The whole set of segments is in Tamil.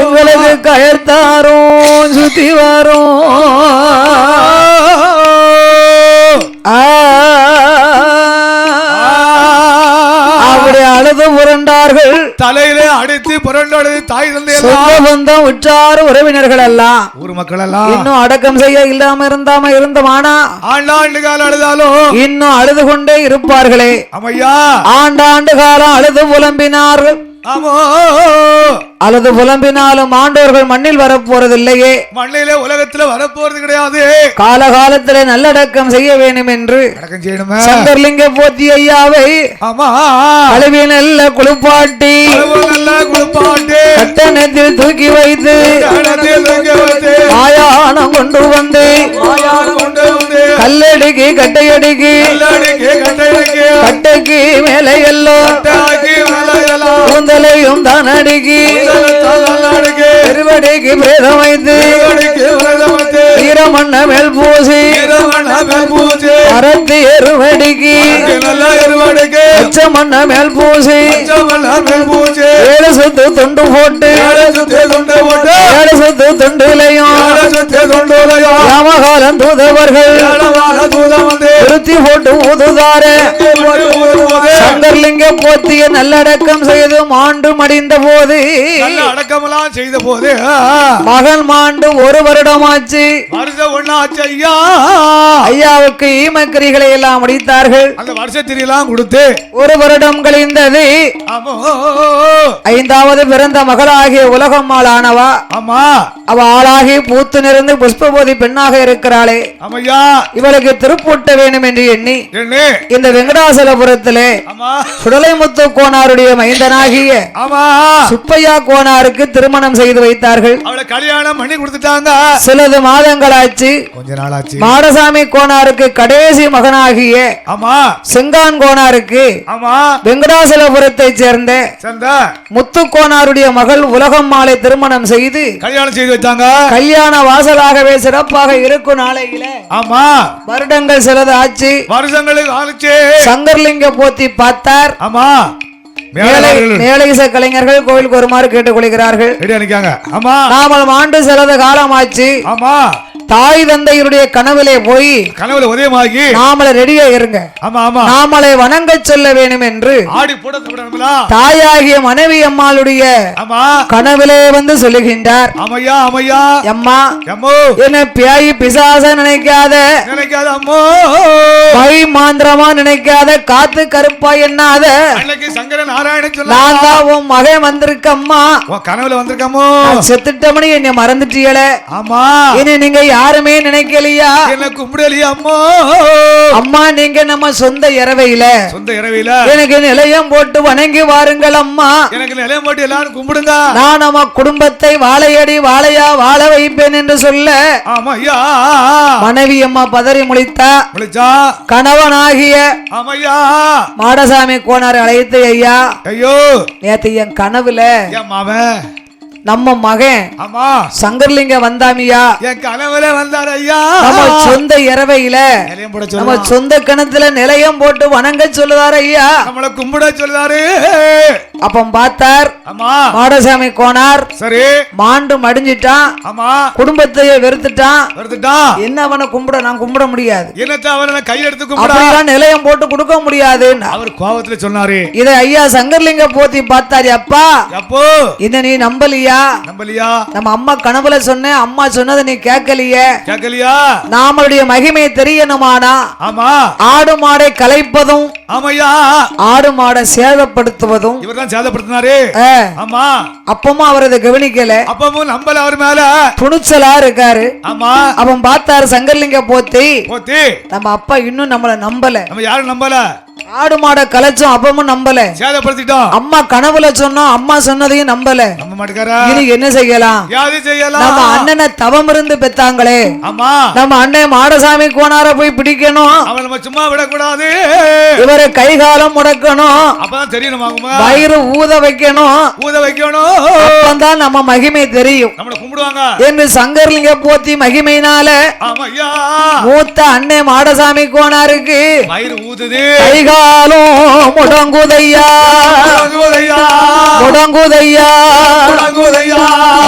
எங்களுக்கு கயர்த்தாரும் சுத்தி வரும். அப்படி அழுது புரண்டார்கள். தலையிலே அடித்து புரண்டோடு தாய் தந்தை சொந்த பந்தம் உற்றார் உறவினர்கள் எல்லாம் ஊர் மக்கள் எல்லாம் இன்னும் அடக்கம் செய்ய இல்லாம இருந்தாம இருந்தமானா ஆண்டாண்டு காலம் அழுதாலும். இன்னும் அழுது கொண்டே இருப்பார்களே. அம்மையா ஆண்டாண்டு காலம் அழுது புலம்பினார்கள். அழுது புலம்பினாலும் ஆண்டோர்கள் மண்ணில் வரப்போறதில்லையே. மண்ணிலே உலகத்துல வரப்போறது கிடையாது. காலகாலத்திலே நல்லடக்கம் செய்ய வேண்டும் என்று சங்கர்லிங்க போத்தி ஐயாவை கழுவி நல்ல குளிப்பாட்டி குளிப்பாட்டு. கட்டணத்தில் தூக்கி வைத்து மாயாடு கொண்டு வந்து கல்லடிக்கு கட்டையடிக்கு. தள்ளடிக்கு திருவடிக்கு பிரேதம் வைத்து ஈரமண்ண மேல் பூசி அறத்து எருவடிக்கு நல்ல இருவடிக்கு மண்ண மேல் பூசி. ஏழு சுத்து துண்டு போட்டு. ஏழை சுத்தி துண்டுலையும் ராமகாலம் தூதவர்கள். திருத்தி போட்டு ஊதுதார. சங்கர்லிங்க போத்திய நல்லடக்கம் செய்து மாண்டு மடிந்த போது. அடக்கமெல்லாம் செய்த போது மகன் மாண்டு ஒரு வருடமாச்சு. ஐயாவுக்கு ஈமக்கிரிகளை எல்லாம் முடித்தார்கள் அந்த வருஷத்திரியெல்லாம் கொடுத்து ஒரு வருடம் கழிந்தது. ஐந்தாவது பிறந்த மகளாகிய உலகம்மாள் ஆனவா ஆமா. அவ ஆளாகி பூத்து நிறந்து புஷ்பபோதி பெண்ணாக இருக்கிறாளே. இவளுக்கு திருப்பூட்ட வேண்டும் என்று எண்ணி இந்த வெங்கடாசலபுரத்திலே சுடலைமுத்து கோனாருடைய மைந்தனாகிய சுப்பையா கோனாருக்கு திருமணம் செய்து வைத்தார்கள். அவளை கல்யாணம் பண்ணி கொடுத்துட்டாங்க. சிலது மாதங்களாச்சு. கொஞ்ச நாளாச்சு. மாடசாமி கோனாருக்கு கடைசி மகனாகிய செங்கான் கோனாருக்கு ஆமா. வெங்கடாசலபுரத்தை சேர்ந்த சந்த முத்து கோனாருடைய மகள் உலகம்மாளை திருமணம் செய்து கல்யாணம் செய்து வச்சாங்க கல்யாண வாசலாகவே சிறப்பாக இருக்கும் நாளையில ஆமா. வருடங்கள் சிலது ஆச்சு வருஷங்களுக்கு ஆளுச்சு சங்கர்லிங்க போத்தி பார்த்தார். ஆமா. மேலை மேலே மேலைச கலைஞர்கள் கோயிலுக்கு வருமாறு அணிக்காங்க ஆமா. நாமல் ஆண்டு சிலது காலமாச்சு. ஆமா. தாய் தந்தையருடைய கனவிலே போய் கனவுல உதயமாகி நாமளை ரெடியா இருங்க. ஆமா ஆமா. நாமளை வணங்க சொல்ல வேண்டும் என்று ஆடி தாயாகிய மனைவி அம்மாளுடைய கனவிலே வந்து சொல்லுகின்றார். அம்மையா அம்மையா அம்மா என்ன பியாயி பிசாச நினைக்காத நினைக்காத அம்மோ. மை மாந்திரமா நினைக்காத காத்து கருப்பா அன்னைக்கு சங்கர நாராயணன் நான் தான் உன் மகன் வந்திருக்கம்மா. கனவுல வந்திருக்கமோ செத்துட்டமணி என்னை மறந்துட்டீங்களே. ஆமா. இனி நீங்க யாருமே நினைக்கலையா? என்ன கும்பிடலையா அம்மோ? அம்மா நீங்க நம்ம சொந்த இரவையில. சொந்த இரவில எனக்கு நிலையம் போட்டு வணங்கி வாருங்கள் அம்மா. எனக்கு நிலையம் போட்டு எல்லாரும் கும்பிடுங்க. நான் நம்ம குடும்பத்தை வாழையடி வாழையா வாழ வைப்பேன் என்று சொல்ல ஆமா ஐயா மனைவி அம்மா பதறி முழித்தா முடிச்சா கணவனாகிய ஆமையா. மாடசாமி கோனார் அழைத்து ஐயா ஐயோ. நேத்து என் கனவுல என் நம்ம மகன் ஆமா. சங்கர்லிங்க வந்தாமியா. என் கனவுல வந்தார் ஐயா. நம்ம சொந்த இரவையில நம்ம சொந்த கிணத்துல நிலையம் போட்டு வணங்க சொல்லுதார் ஐயா. நம்மள கும்பிட சொல்லுதாரு. அப்ப பார்த்தார். மாடசாமி கோனார். சரி. மாண்டு மடிஞ்சிட்டான். ஆமா. குடும்பத்தையே வெறுத்துட்டான். வருதுட்டான் என்ன அவனை கும்பிட நான் கும்பிட முடியாது. என்னத்த அவரை கையெடுத்து கும்பிட? அப்படிலாம் நிலையம் போட்டு கொடுக்க முடியாதுன்னா அவர் கோபத்துல சொன்னாரு. இதை ஐயா சங்கர்லிங்க போத்தி பார்த்தாரு அப்பா அப்போ இத நீ நம்பலியா? நம்பலியா? நம்ம அம்மா கனவுல சொன்னேன் அம்மா சொன்னதை நீ கேட்கலையே. கேட்கலையா? நாமளுடைய மகிமை தெரியணுமானா? ஆமா. ஆடு மாடை கலைப்பதும் ஆமையா? ஆடு மாடை சேதப்படுத்துவதும் இவர் தான் சேதப்படுத்தினாரு ஆமா. அப்பமும் அவர் அதை கவனிக்கல. அப்பவும் நம்பல அவர் மேல. துணிச்சலா இருக்காரு. ஆமா. அவன் பார்த்தாரு சங்கர்லிங்க போத்தி. போத்தி. நம்ம அப்பா இன்னும் நம்மள நம்பல. நம்ம யாரும் நம்பல. ஆடு மாடை கலைச்சும் அப்பமும் நம்பல. சேதப்படுத்திட்டோம். அம்மா கனவுல சொன்னோம் அம்மா சொன்னதையும் நம்பல. நம்ப மாட்டேக்காரா இனி என்ன செய்யலாம்? யாது செய்யலாம்? நம்ம அண்ணனை தவம் இருந்து பெத்தாங்களே. ஆமா. நம்ம அண்ணன் மாடசாமி கோனார போய் பிடிக்கணும். அவன் நம்ம சும்மா விடக்கூடாது. இவரை கைகாலம் முடக்கணும். அப்பதான் தெரியணுமாகுமா வயிறு ஊத வைக்கணும். ஊத வைக்கணும். அப்பதான் நம்ம மகிமை தெரியும். நம்மள கும்பிடுவாங்க. என்று சங்கர்லிங்க போத்தி மகிமையினால மூத்த அண்ணே மாடசாமி கோனாருக்கு வயிறு ஊதுது. வந்தாலும் முடங்குதையா? முடங்குதையா?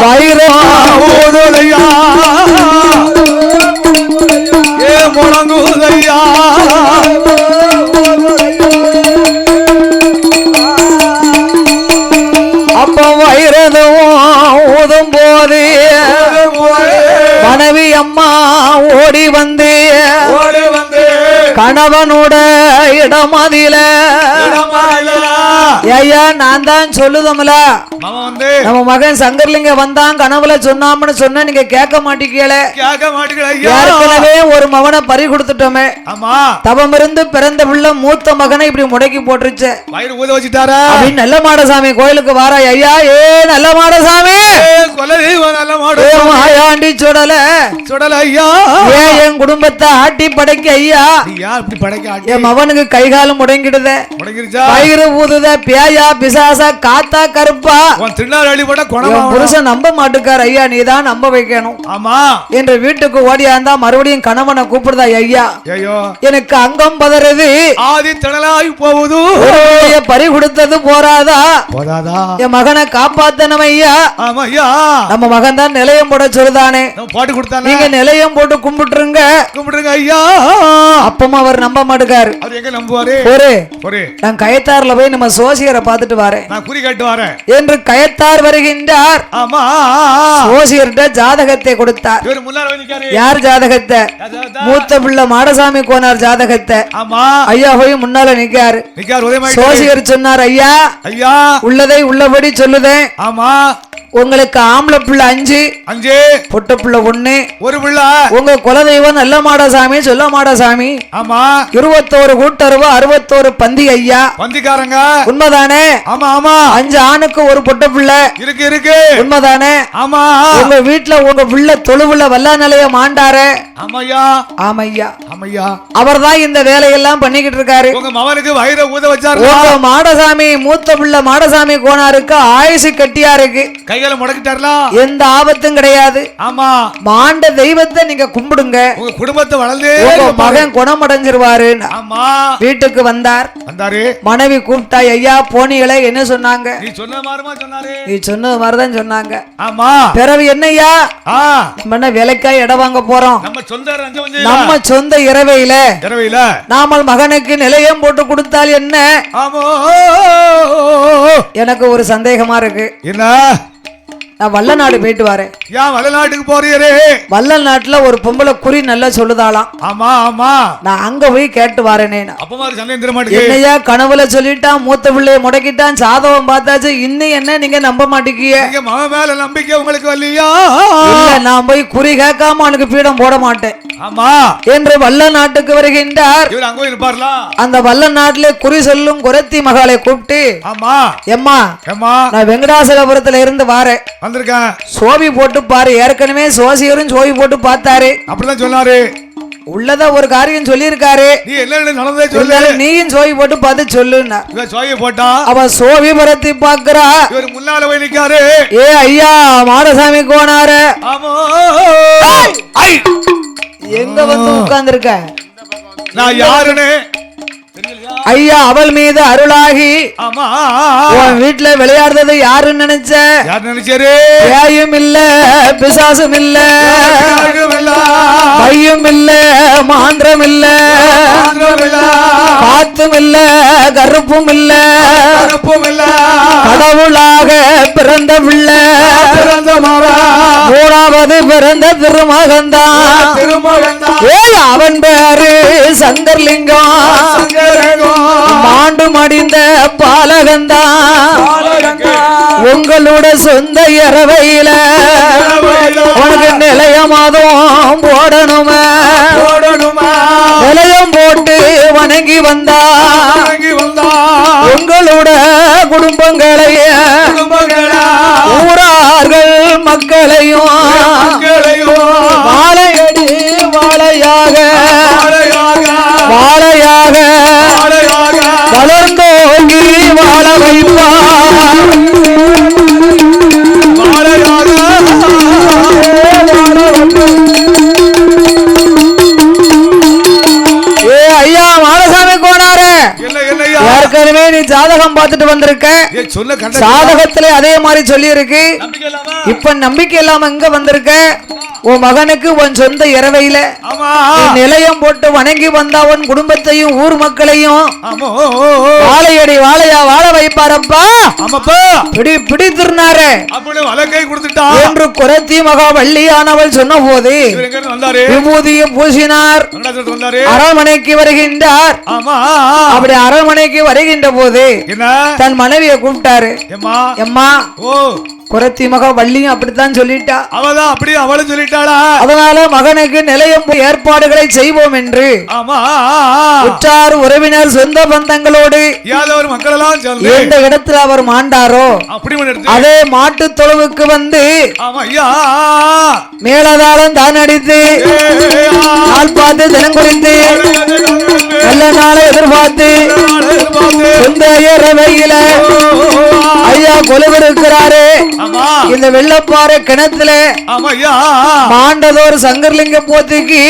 வைரம்? ஓடுதையா ஏ முடங்குதையா? அப்ப மனைவி அம்மா ஓடி வந்து. கணவனோட இடமதில ஐயா நான் தான் சொல்லுதம்ல. நம்ம மகன் சங்கர்லிங்க வந்தான் கனவுல சொன்னாமன்னு சொன்னா நீங்க கேட்க மாட்டீங்களே. கேட்க ஏற்கனவே ஒரு மகனை பறி கொடுத்துட்டோமே. ஆமா. தவம் இருந்து பிறந்த பிள்ளை மூத்த மகனை இப்படி முடக்கி போட்டுருச்சு. வயிறு ஊத வச்சுட்டாரா? அப்படின்னு நல்ல மாடசாமி கோயிலுக்கு வாரா ஐயா ஏ நல்ல மாடசாமி! மாயாண்டி சுடல. சுடல ஐயா. ஏ என் குடும்பத்தை ஆட்டி படைக்க ஐயா. இப்படி படைக்க என் மகனுக்கு கை காலம் முடங்கிடுதே. முடங்கிருச்சா? வயிறு ஊதுத பேயா பிசாசா காத்தா கருப்பா. திருநாள் போட குணமா புருஷன் நம்ப மாட்டுக்கார் ஐயா நீதான் நம்ப வைக்கணும். ஆமா. என்று வீட்டுக்கு ஓடியாந்தா மறுபடியும் கணவனை கூப்பிடுதா ஐயா? ஐயோ. எனக்கு அங்கம் பதறது. ஆதி திடலாய் போகுது. பறி கொடுத்தது போறாதா போதாதா? என் மகனை காப்பாத்தனம் ஐயா. ஆமா ஐயா. நம்ம மகன் தான் நிலையம் போட சொல்லுதானே. பாட்டு கொடுத்தானே? நீங்க நிலையம் போட்டு கும்பிட்டுருங்க. கும்பிடுங்க ஐயா. அப்பமா அவர் நம்ப மாட்டுக்காரு. அவர் எங்க நம்புவாரு? ஒரு ஒரு நான் கயத்தார்ல போய் நம்ம சோசியரை பார்த்துட்டு வரேன். நான் குறி காட்டு வரேன். என்று கயத்தார் வருகின்றார். ஆமா. சோசியர்கிட்ட ஜாதகத்தை கொடுத்தார். யார் ஜாதகத்தை. மூத்த பிள்ளை மாடசாமி கோனார் ஜாதகத்தை. ஆமா. ஐயா போய் முன்னால நிக்காரு. சோசியர் சொன்னார் ஐயா ஐயா. உள்ளதை உள்ளபடி சொல்லுதேன். ஆமா. உங்களுக்கு ஆம்பளை பிள்ளை அஞ்சு அஞ்சு. பொட்ட பிள்ளை ஒண்ணு ஒரு பிள்ளை. உங்க குலதெய்வம் நல்ல மாடசாமி சொல்ல மாடசாமி ஆமா. இருபத்தோரு கூட்டருவா அறுபத்தோரு பந்தி ஐயா. பந்திக்காரங்க. உண்மைதானே? ஆமா ஆமா. அஞ்சு ஆணுக்கு ஒரு பொட்ட பிள்ளை. இருக்கு இருக்கு. உண்மைதானே? ஆமா. உங்க வீட்டுல உங்க பிள்ளை தொழுவுல வல்லா நிலைய மாண்டாரு. ஆமையா. ஆமையா. ஆமையா. அவர் தான் இந்த வேலையெல்லாம் பண்ணிக்கிட்டு இருக்காரு. உங்க மகனுக்கு வயிறை ஊத வச்சாரு மாடசாமி மூத்த பிள்ளை மாடசாமி கோனாருக்கு ஆயுசு கட்டியா இருக்கு கைகளை முடக்கிட்டாருல? எந்த ஆபத்தும் கிடையாது. ஆமா. மாண்ட தெய்வத்தை நீங்க கும்பிடுங்க. உங்க குடும்பத்தை வளர்ந்தே உங்க. மகன் குணமடைஞ்சிருவாரு. ஆமா. வீட்டுக்கு வந்தார். வந்தாரு. மனைவி கூப்பிட்டா ஐயா போனீங்களே என்ன சொன்னாங்க. நீ சொன்ன மாதிரிமா சொன்னாரு? நீ சொன்னது மாதிரிதான் சொன்னாங்க. ஆமா. பிறகு என்னய்யா ஆ. நம்ம என்ன விலைக்காய் இடம் வாங்க போறோம். நம்ம சொந்த நம்ம சொந்த இரவையில. இரவையில. நாமல் மகனுக்கு நிலையம் போட்டு கொடுத்தால் என்ன? எனக்கு ஒரு சந்தேகமா இருக்கு. என்ன? நான் வல்ல நாடு போயிட்டு வரேன் ஏன் வளநாட்டுக்கு போறீரே. வல்லல் நாட்டுல ஒரு பொம்பளை குறி நல்லா சொல்லுதாளாம். ஆமா ஆமா. நான் அங்க போய் கேட்டு வரேனே அப்ப மாதிரி சந்தேகம் தர மாட்டேங்குது. என்னையா கனவுல சொல்லிட்டான் மூத்த பிள்ளைய முடக்கிட்டான் சாதகம் பார்த்தாச்சு இன்னும் என்ன நீங்க நம்ப மாட்டேங்கிய நீங்க மகன் மேல நம்பிக்கை உங்களுக்கு வரலையா? இல்ல நான் போய் குறி கேட்காம அவனுக்கு பீடம் போட மாட்டேன். ஆமா. என்று வல்ல நாட்டுக்கு வருகின்றார். அந்த வல்ல நாட்டிலே குறி சொல்லும் குரத்தி மகளை கூப்பிட்டு ஆமா. எம்மா நான் வெங்கடாசலபுரத்துல இருந்து வாரேன். வந்திருக்கேன் சோபி போட்டு பாரு ஏற்கனவே சோசியரும் சோபி போட்டு பார்த்தாரு. அப்படிதான் சொன்னாரு. உள்ளத ஒரு காரியம் சொல்லியிருக்காரு. நீ என்ன நடந்ததே சொல்லு. நீயும் சோபி போட்டு பார்த்து சொல்லுன்னா. இவன் சோயை போட்டா? அவ சோபி பரத்தி பாக்குறா இவர் முன்னால போய் நிக்காரு. ஏ ஐயா மாடசாமி கோனாரு. எங்க வந்து உட்கார்ந்திருக்க? நான் யாருன்னு? ஐயா அவள் மீது அருளாகி உன் வீட்டுல விளையாடுறது யாருன்னு நினைச்ச நினைச்சாரு பேயும் இல்ல பிசாசும் இல்ல யாருக்கும் இல்ல. மாந்திரம் இல்ல ஆந்திரம் இல்ல. கருப்பும் இல்ல. கடவுளாக பிறந்த பிள்ளை. மூணாவது பிறந்த திருமகன்தான். ஏய் அவன் பேரு சங்கர்லிங்கம் மாண்டு மடிந்த பாலகன்தான். உங்களோட சொந்த இரவையில உனக்கு நிலையமாதும் போடணுமே போடணுமா? நிலையம் போட்டு வணங்கி வந்தா. உங்களோட குடும்பங்களைய குடும்பங்களா. ஊரார்கள் மக்களையும் ஏற்கனவே நீ ஜாதகம் பார்த்துட்டு வந்திருக்க. ஜாதகத்துல அதே மாதிரி சொல்லி இருக்கு? இப்ப நம்பிக்கை இல்லாம எங்க வந்திருக்க? உன் மகனுக்கு உன் சொந்த இரவையில நிலையம் போட்டு வணங்கி வந்த உன் குடும்பத்தையும் ஊர் மக்களையும் வாழையடி வாழையா வாழ வைப்பாரப்பா. பிடி வலக்கை கொடுத்துட்டா? என்று குரத்தி மகா வள்ளியானவள் சொன்ன போது விபூதியும் பூசினார். அரண்மனைக்கு வருகின்றார். அப்படி அரண்மனைக்கு வருகின்ற போது தன் மனைவியை கூப்பிட்டாரு. எம்மா? ஓ. குரத்தி மகா வள்ளியும் அப்படித்தான் சொல்லிட்டா. அவதான் அப்படியே அவளும் சொல்லிட்டாளா? அதனால மகனுக்கு நிலையம் ஏற்பாடுகளை செய்வோம் என்று. உற்றார் உறவினர் சொந்த பந்தங்களோடு எந்த இடத்துல அவர் மாண்டாரோ? அதே மாட்டு தொழுவுக்கு வந்து மேலதாளம் தான் அடித்து நாள் பார்த்து தினம் குறித்து நல்ல நாளை எதிர்பார்த்து சொந்த இரவையில ஐயா கொலுவிருக்கிறாரு. இந்த வெள்ளப்பாறை கிணத்துல மாண்டதோர் சங்கர்லிங்க போத்திக்கு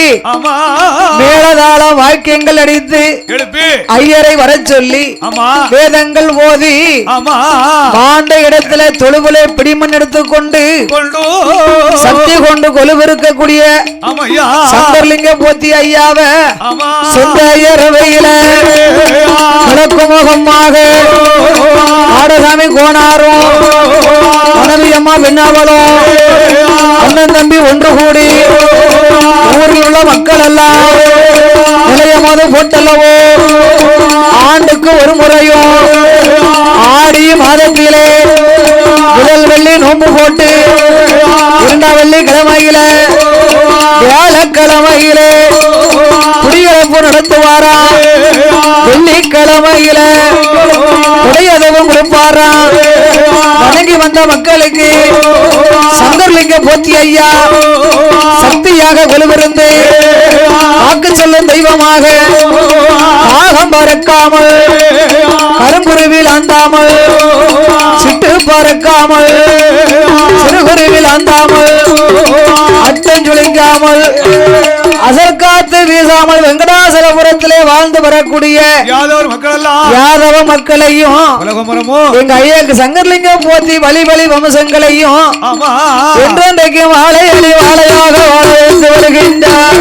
மேலதாளம் வாக்கியங்கள் அடித்து ஐயரை வரச் சொல்லி ஆமா. வேதங்கள் ஓதி மாண்ட இடத்துல தொழுவுல பிடிமண் எடுத்துக்கொண்டு கொண்டு. சக்தி கொண்டு கொலுவிருக்கக்கூடிய சங்கர்லிங்க போத்தி ஐயாவ சொந்த கிழக்கு முகமாக ஆடசாமி கோணாரும். மனைவி அம்மா அண்ணன் தம்பி ஒன்று கூடி. ஊரில் உள்ள மக்கள் எல்லாம் நிலையமாவது போட்டல்லவோ? ஆண்டுக்கு ஒரு முறையும் ஆடி மாதத்திலே முதல் வெள்ளி நோம்பு போட்டு இரண்டாம் வெள்ளி கிழமையில வியாழக்கிழமையிலே குடியிறப்பு நடத்துவாரா வெள்ளிக்கிழமையில உடையதவும் கொடுப்பாரா? வணங்கி வந்த மக்களுக்கு சங்கர்லிங்க போத்தி ஐயா சக்தியாக கொலுவிருந்து வாக்கு சொல்லும் தெய்வமாக ஆகம் பறக்காமல் கருங்குருவில் அந்தாமல் சிட்டு பறக்காமல் சிறுகுருவில் அந்தாமல் அச்சம் சுழிக்காமல் அசர்காத்து வீசாமல் வெங்கடாசலபுரத்திலே வாழ்ந்து வரக்கூடிய யாதவர் மக்கள் எல்லாம் யாதவ மக்களையும் எங்க ஐயாக்கு சங்கர்லிங்க போத்தி வழி வழி வம்சங்களையும் ஆமா என்றென்றைக்கும் வாழை அடி வாழையாக வாழ வைத்து வருகின்றார்